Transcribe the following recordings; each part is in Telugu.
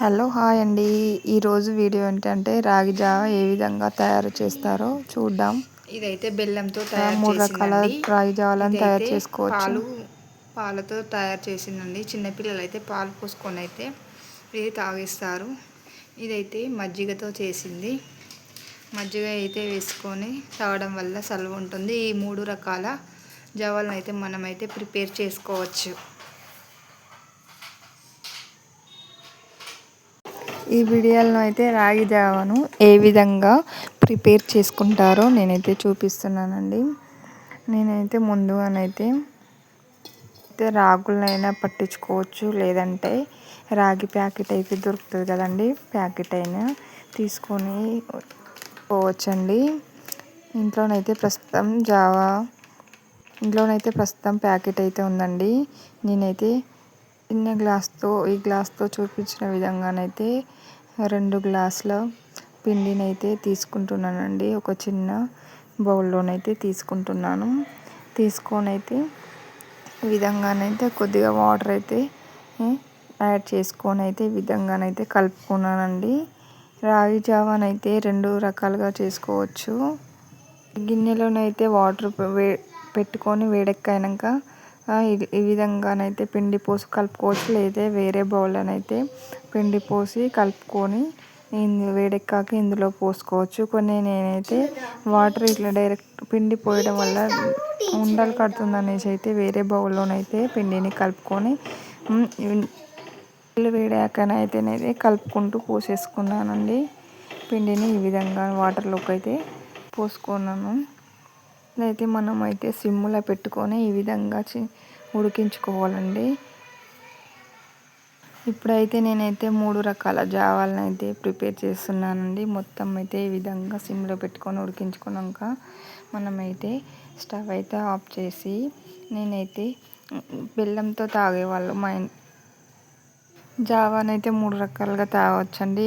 హలో హాయ్ అండి. ఈరోజు వీడియో ఏంటంటే రాగి జావ ఏ విధంగా తయారు చేస్తారో చూద్దాం. ఇదైతే బెల్లంతో తయారు మూడు రకాల రాగి జావలను తయారు చేసుకోవచ్చు. పాలు పాలతో తయారు చేసిందండి. చిన్నపిల్లలు అయితే పాలు పోసుకొని అయితే ఇది తాగిస్తారు. ఇదైతే మజ్జిగతో చేసింది. మజ్జిగ అయితే వేసుకొని తాగడం వల్ల సలువ ఉంటుంది. ఈ మూడు రకాల జావాలను అయితే మనమైతే ప్రిపేర్ చేసుకోవచ్చు. ఈ వీడియోలో అయితే రాగి జావను ఏ విధంగా ప్రిపేర్ చేసుకుంటారో నేనైతే చూపిస్తున్నానండి. నేనైతే ముందుగానైతే అయితే రాగులనైనా పట్టించుకోవచ్చు లేదంటే రాగి ప్యాకెట్ అయితే దొరుకుతుంది కదండి. ప్యాకెట్ అయినా తీసుకొని పోవచ్చండి. ఇంట్లోనైతే ప్రస్తుతం జావా ఇంట్లోనైతే ప్రస్తుతం ప్యాకెట్ అయితే ఉందండి. నేనైతే చిన్న గ్లాస్తో ఈ గ్లాస్తో చూపించిన విధంగానైతే రెండు గ్లాసుల పిండినైతే తీసుకుంటున్నానండి. ఒక చిన్న బౌల్లోనైతే తీసుకుంటున్నాను. తీసుకొని అయితే ఈ విధంగానైతే కొద్దిగా వాటర్ అయితే యాడ్ చేసుకొని అయితే ఈ విధంగానైతే కలుపుకున్నానండి. రాగి జావానైతే రెండు రకాలుగా చేసుకోవచ్చు. గిన్నెలోనైతే వాటర్ వే పెట్టుకొని వేడెక్కాక ఈ విధంగానైతే పిండి పోసి కలుపుకోవచ్చు లేదా వేరే బౌల్లోనైతే పిండి పోసి కలుపుకొని వేడెక్కాక ఇందులో పోసుకోవచ్చు. కొన్ని నేనైతే వాటర్ ఇట్లా డైరెక్ట్ పిండి పోయడం వల్ల ఉండలు కడుతుంది అనేసి అయితే వేరే బౌల్లోనైతే పిండిని కలుపుకొని వేడాకనైతేనైతే కలుపుకుంటూ పోసేసుకున్నానండి. పిండిని ఈ విధంగా వాటర్లోకి అయితే పోసుకున్నాను. అయితే మనం అయితే సిమ్లో పెట్టుకొని ఈ విధంగా ఉడికించుకోవాలండి. ఇప్పుడైతే నేనైతే మూడు రకాల జావాలను అయితే ప్రిపేర్ చేస్తున్నానండి. మొత్తం అయితే ఈ విధంగా సిమ్లో పెట్టుకొని ఉడికించుకున్నాక మనమైతే స్టవ్ అయితే ఆఫ్ చేసి నేనైతే బెల్లంతో తాగేవాళ్ళు మా జావానైతే మూడు రకాలుగా తాగవచ్చండి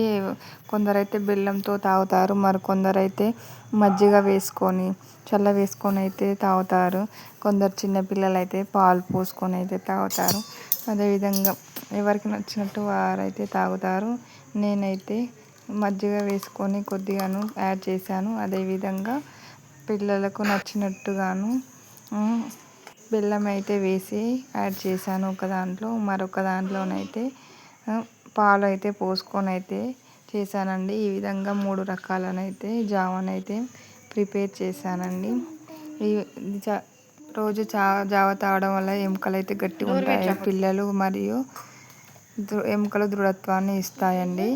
కొందరైతే బెల్లంతో తాగుతారు మరి కొందరైతే మజ్జిగ వేసుకొని చల్ల వేసుకొని అయితే తాగుతారు. కొందరు చిన్నపిల్లలు అయితే పాలు పోసుకొని అయితే తాగుతారు. అదేవిధంగా ఎవరికి నచ్చినట్టు వారైతే తాగుతారు. నేనైతే మజ్జిగ వేసుకొని కొద్దిగాను యాడ్ చేశాను. అదేవిధంగా పిల్లలకు నచ్చినట్టుగాను బెల్లం అయితే వేసి యాడ్ చేశాను ఒక దాంట్లో. మరొక దాంట్లోనైతే పాలు అయితే పోసుకొని అయితే చేశానండి. ఈ విధంగా మూడు రకాలనైతే జావనైతే ప్రిపేర్ చేశానండి. ఈ రోజు చా జావ తాగడం వల్ల ఎముకలు అయితే గట్టిగా ఉంటాయి పిల్లలు మరియు ఎముకల దృఢత్వాన్ని ఇస్తాయండి.